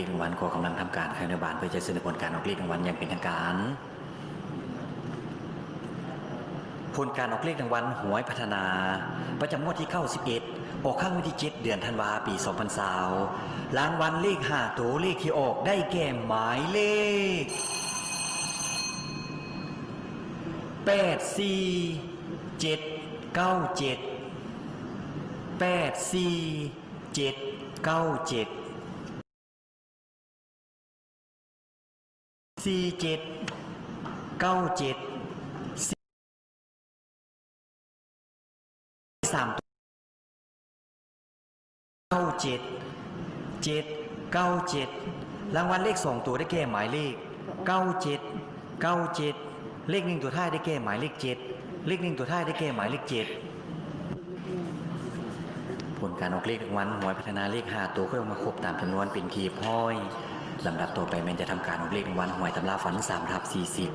รีกรางวัลก็กำลังทำการภายในบานเพื่อจะเสืบผลการออกเรียกรางวัลอย่างเป็นทางการ ผลการออกเลขรางวัลหวยพัฒนา ประจำงวดที่91ออกข้างวันที่ 7 เดือนธันวาปี2020รางวัลเลข5ตัวเลขที่ออกได้แก่หมายเลข 8 4 7 9 7 8 4 7 9 7 4 7 9 7สามตัวเก้าเจ็ดเจ็ดเก้าเจ็ดรางวัลเลขสองตัวได้แก่หมายเลขเก้าเจ็ดเก้าเจ็ดเลขหนึ่งตัวท้ายได้แก่หมายเลขเจ็ดเลขหนึ่งตัวท้ายได้แก่หมายเลขเจ็ดผลการออกเลขรางวัลหวยพัฒนาเลขห้าตัวก็ออกมาครบตามจำนวนเป็นขีพ้อย ลำดับต่อไปแมนจะทำการออกเลขรางวัลหวยตำราฝันสามทับสี่สิบ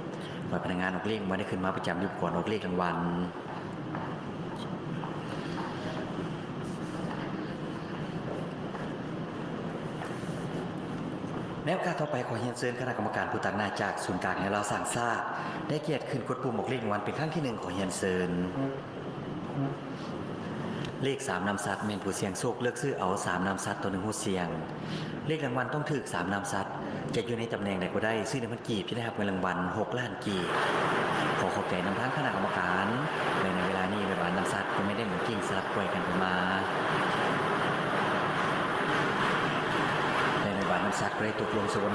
หวยพนักงานออกเลขรางวัลได้ขึ้นมาประจำยุคก่อนออกเลขรางวัลแนวการต่อไปขอเฮียนเชิญคณะกรรมการผู้ต่างหน้าจากศูนย์กลางให้เราสั่งซากได้เกียรติขึ้นกดปุ่มออกเลขรางวัลเป็นครั้งที่หนึ่งขอเฮียนเชิญ เลขสามนำซัดเมนผู้เสียงโชคเลือกซื้อเอาสามนำซัดตัวหนึ่งหูเสียง เลขรางวัลต้องถึกสามนำซัดจะอยู่ในตำแหน่งใดก็ได้ ซื้อในพันกีบที่ได้รับเงินรางวัลหกล้านกีบขอขอบใจนำทั้งคณะกรรมการในเวลานี้เวลานำซัดก็ไม่ได้เหมือนกิ้งสลับป่วยกันมาในในวันนำซัดก็ได้ตกลงสวน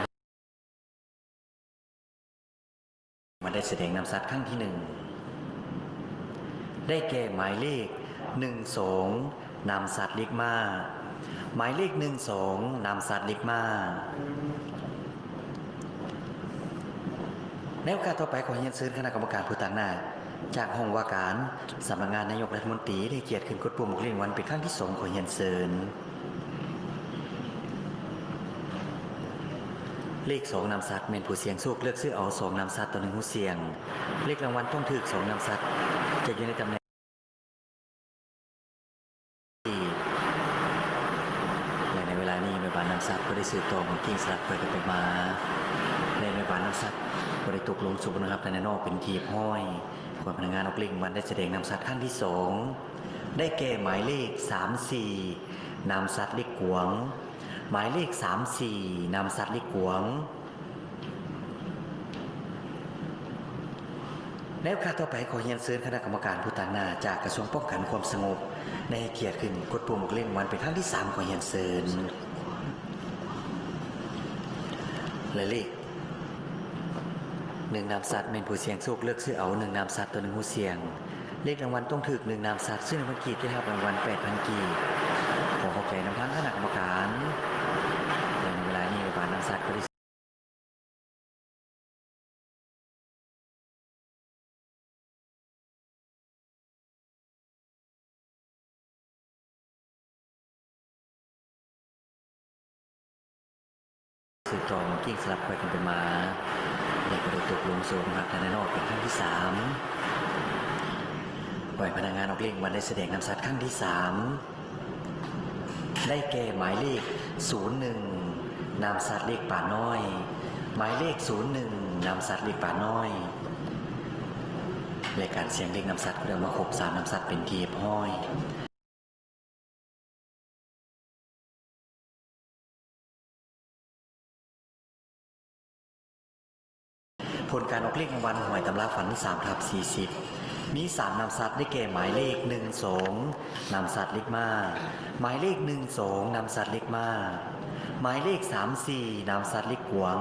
มันได้แสดงนำซัดครั้งที่หนึ่งได้แก่หมายเลข หนึ่งสองนำสัตว์ลิกมาหมายเลขหนึ่งสองนำสัตว์ลิกมาในโอกาสต่อไปขอเรียนเชิญคณะกรรมการผู้ต่างหน้า จากห้องว่าการสำนักงานนายกรัฐมนตรีได้เกียรติขึ้นกดปุ่มเรียนวันเป็นครั้งที่สองขอเรียนเชิญเลขสองนำซัดเมนผู้เสียงโชคเลือกซื้อเอาสองนำซัดต่อหนึ่งหูเสียง เลขรางวัลต้องถือสองนำซัดจะอยู่ในตำแหน่งที่และในเวลานี้ำซัดก็ได้สืบต่อของกิ้งสลัดเปิดกันไปมาในแม่บ้านนำซัดก็ได้ตกลงสุบนะครับแต่ในนอกเป็นทีห้อยคนพนักงานออกเลขรางวันได้แสดงน้ำซัดขั้นที่สองได้แก่หมายเลขสามสี่นำซัดเลขกวง หมายเลข 34นำสัตว์ลิกวงในโอกาสต่อไปขอเรียนเชิญคณะกรรมการผู้ต่างหน้าจากกระทรวงป้องกันความสงบ ในเกียรติขึ้นกดปุ่มเล่นวันเป็นครั้งที่ 3 ขอเรียนเชิญ เละเลขหนึ่งนามสัตว์เป็นผู้เสียงโชคเลือกซื้อเอาหนึ่งนามสัตว์ตัวหนึ่งหูเสียง เลขรางวัลต้องถึกหนึ่งนามสัตว์ซึ่งรางวัลกีบที่ได้รับรางวัลแปดพันกีบขอขอบใจน้ำทั้งคณะกรรมการ สืบต่อกิ้งสลับไปกันไปมาในกระโดดตกลงโซนหักในนอกเป็นครั้งที่สามปล่อยพนักงานออกเลขวันได้แสดงนำสัตว์ครั้งที่สามได้แก่หมายเลข 01นามสัตว์เลขป่าน้อย หมายเลข 01นามสัตว์เลขป่าน้อยรายการเสียงเลขนามสัตว์ก็เรียกมาครบสามนามสัตว์เป็นทีพห้อย ผลการออกเลขรางวัลหวยตำราฝัน3ทับ40มี3นำสัตว์ได้แก่หมายเลข1 2นำสัตว์เล็กมาหมายเลข1 2นำสัตว์เล็กมาหมายเลข3 4นำสัตว์เล็กกวง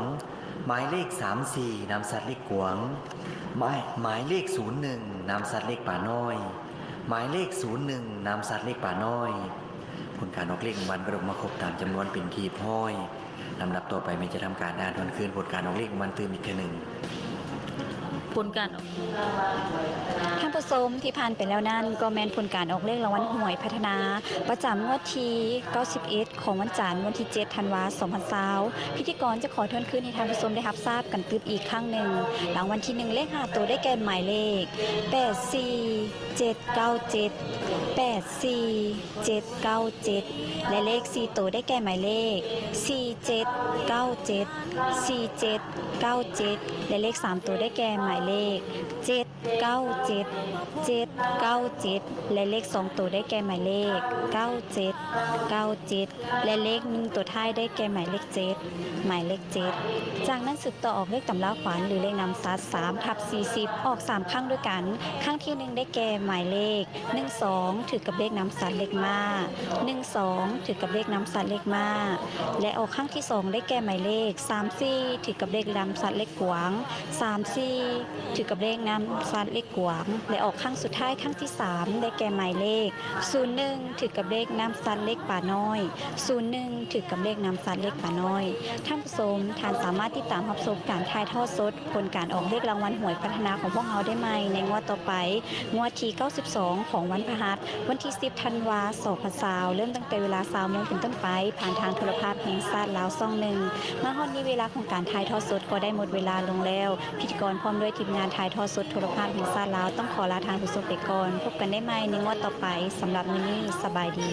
หมายเลข3 4นำสัตว์เล็กกวง หมายหมายเลข01นำสัตว์เล็กป่าน้อย หมายเลข01นำสัตว์เล็กป่าน้อย ผลการออกเลขรางวัลก็ออกมาครบตามจำนวนเป็นทีพ้อย ลำดับต่อไปมันจะทำการอ่านทวนคืนผลการออกเลขรางมันตื่นอีกแค่หนึ่ง ผลการท่านผู้ชมที่ผ่านไปแล้วนั่น ก็แมนผลการออกเลขรางวัลหวยพัฒนา ประจำงวดที่ 91 ของวันจันทร์วันที่ 7 ธันวาคม2020พิธีกรจะขอทวนคืนให้ท่านผู้ชมได้รับทราบกันตึบอีกครั้งหนึ่งรางวัลที่ 1 เลข 5 ตัวได้แก่หมายเลข 84797 84797 และเลข 4 ตัวได้แก่หมายเลข 4797 4797 และเลข 3 ตัวได้แก่หมายายเลข 797 797 และเลข 2 ตัวได้แก่หมายเลข 97 97และเลขหนึ่งตัวท้ายได้แก่หมายเลข7หมายเลข7จากนั้นสืบต่อออกเลขตำราขวัญหรือเลขนำซัด3ทับ40ออก3ครั้งด้วยกันครั้งที่1ได้แก่หมายเลข12ถือกับเลขนำซัดเลขมา12ถือกับเลขนำซัดเลขมาและออกครั้งที่2ได้แก่หมายเลข34ถือกับเลขนำซัดเลขกวาง34ถือกับเลขนำซัดเลขกวางและออกครั้งสุดท้ายครั้งที่3ได้แก่หมายเลข01ถือกับเลขนำซัดเลขป่าน้อย01ถือกับเลขนำซัดเลขป่าน้อยท่านผู้ชมท่านสามารถติดตามรับชมการถ่ายทอดสดผลการออกเลขรางวัลหวยพัฒนาของพวกเราได้ไหมในงวดต่อไป งวดที่ 92 ของวันพฤหัสวันที่ 10 ธันวาคม2020เริ่มตั้งแต่เวลา3โมงเป็นต้นไป ผ่านทางโทรภาพแห่งชาติลาวซ่องหนึ่งมาฮอดนี้เวลาของการถ่ายทอดสดก็ได้หมดเวลาลงแล้ว พิธีกรพร้อมด้วยทีมงานถ่ายทอดสดโทรภาพแห่งชาติลาวต้องขอลาทางผู้ชมไปก่อนพบกันได้ไหมในงวดต่อไปสำหรับมื้อนี้สบายดี